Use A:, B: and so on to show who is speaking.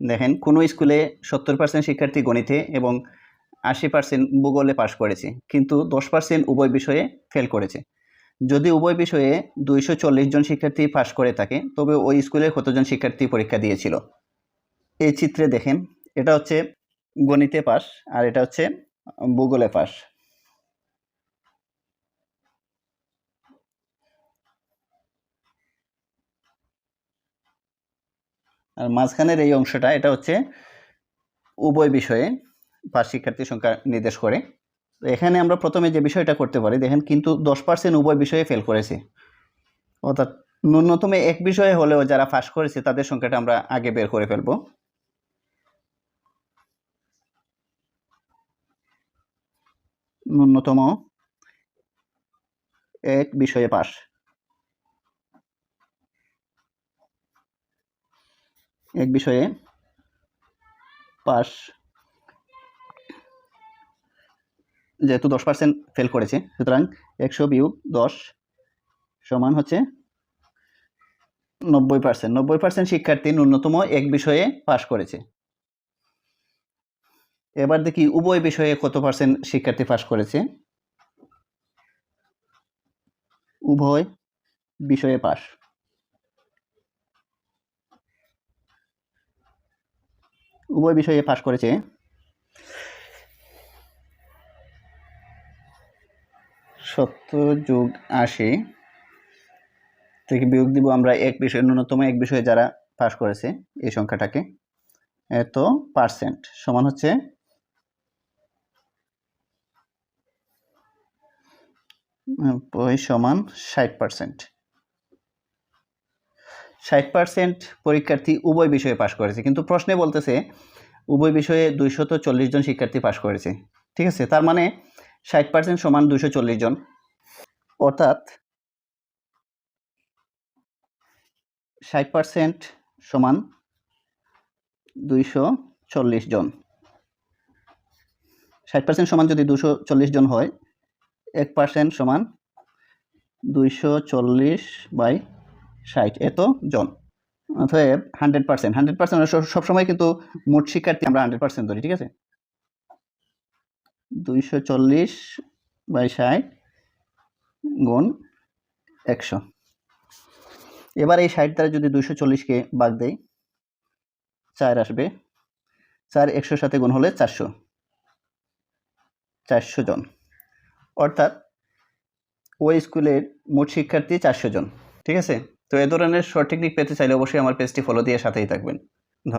A: দেখেন, কোনো স্কুলে সত্তর পার্সেন্ট শিক্ষার্থী গণিতে এবং আশি পার্সেন্ট ভূগোলে পাশ করেছে, কিন্তু দশ পার্সেন্ট উভয় বিষয়ে ফেল করেছে। যদি উভয় বিষয়ে দুইশো চল্লিশ জন শিক্ষার্থী পাশ করে থাকে, তবে ওই স্কুলে কতজন শিক্ষার্থী পরীক্ষা দিয়েছিল? এই চিত্রে দেখেন, এটা হচ্ছে গণিতে পাস আর এটা হচ্ছে ভূগোলে পাস আর মাঝখানের এই অংশটা, এটা হচ্ছে উভয় বিষয়ে পাস শিক্ষার্থীর সংখ্যা নির্দেশ করে। তো এখানে আমরা প্রথমে যে বিষয়টা করতে পারি, দেখেন কিন্তু দশ পার্সেন্ট উভয় বিষয়ে ফেল করেছে। অর্থাৎ ন্যূনতম এক বিষয়ে হলেও যারা পাস করেছে, তাদের সংখ্যাটা আমরা আগে বের করে ফেলব। ন্যূনতম এক বিষয়ে পাস এক বিষয়ে পাস যেহেতু দশ পার্সেন্ট ফেল করেছে, সুতরাং একশো বিয়োগ দশ সমান হচ্ছে নব্বই পার্সেন্ট নব্বই পার্সেন্ট শিক্ষার্থী ন্যূনতম এক বিষয়ে পাশ করেছে। এবার দেখি উভয় বিষয়ে কত পার্সেন্ট শিক্ষার্থী পাশ করেছে। উভয় বিষয়ে পাস। উভয় বিষয়ে পাশ করেছে। সত্তর যোগ আশি থেকে বিয়োগ দিব আমরা এক বিষয়ে, ন্যূনতম এক বিষয়ে যারা পাশ করেছে এই সংখ্যাটাকে। এত পার্সেন্ট সমান হচ্ছে সমান ষাট পার্সেন্ট। ষাট পার্সেন্ট পরীক্ষার্থী উভয় বিষয়ে পাশ করেছে। কিন্তু প্রশ্নে বলতেছে, উভয় বিষয়ে দুইশত চল্লিশ জন শিক্ষার্থী পাশ করেছে। ঠিক আছে? তার মানে ষাট পার্সেন্ট সমান দুশো চল্লিশ জন। অর্থাৎ ষাট পার্সেন্ট সমান দুইশো চল্লিশ জন। ষাট পার্সেন্ট সমান যদি দুশো চল্লিশ জন হয়, এক পার্সেন্ট সমান দুইশো চল্লিশ বাই ষাট, এত জন। অতএব হান্ড্রেড পার্সেন্ট হান্ড্রেড পার্সেন্ট সবসময় কিন্তু মোট শিক্ষার্থী আমরা হান্ড্রেড পার্সেন্ট ধরি, ঠিক আছে? দুইশো চল্লিশ বাই ষাট গুণ একশো। এবার এই ষাট দ্বারা যদি দুইশো চল্লিশকে বাদ দেই, চার আসবে। চার একশোর সাথে গুণ হলে চারশো। চারশো জন। অর্থাৎ ওই স্কুলের মোট শিক্ষার্থী চারশো জন, ঠিক আছে? তো এ ধরনের শর্ট টেকনিক পেতে চাইলে অবশ্যই আমার পেজটি ফলো দিয়ে সাথেই থাকবেন।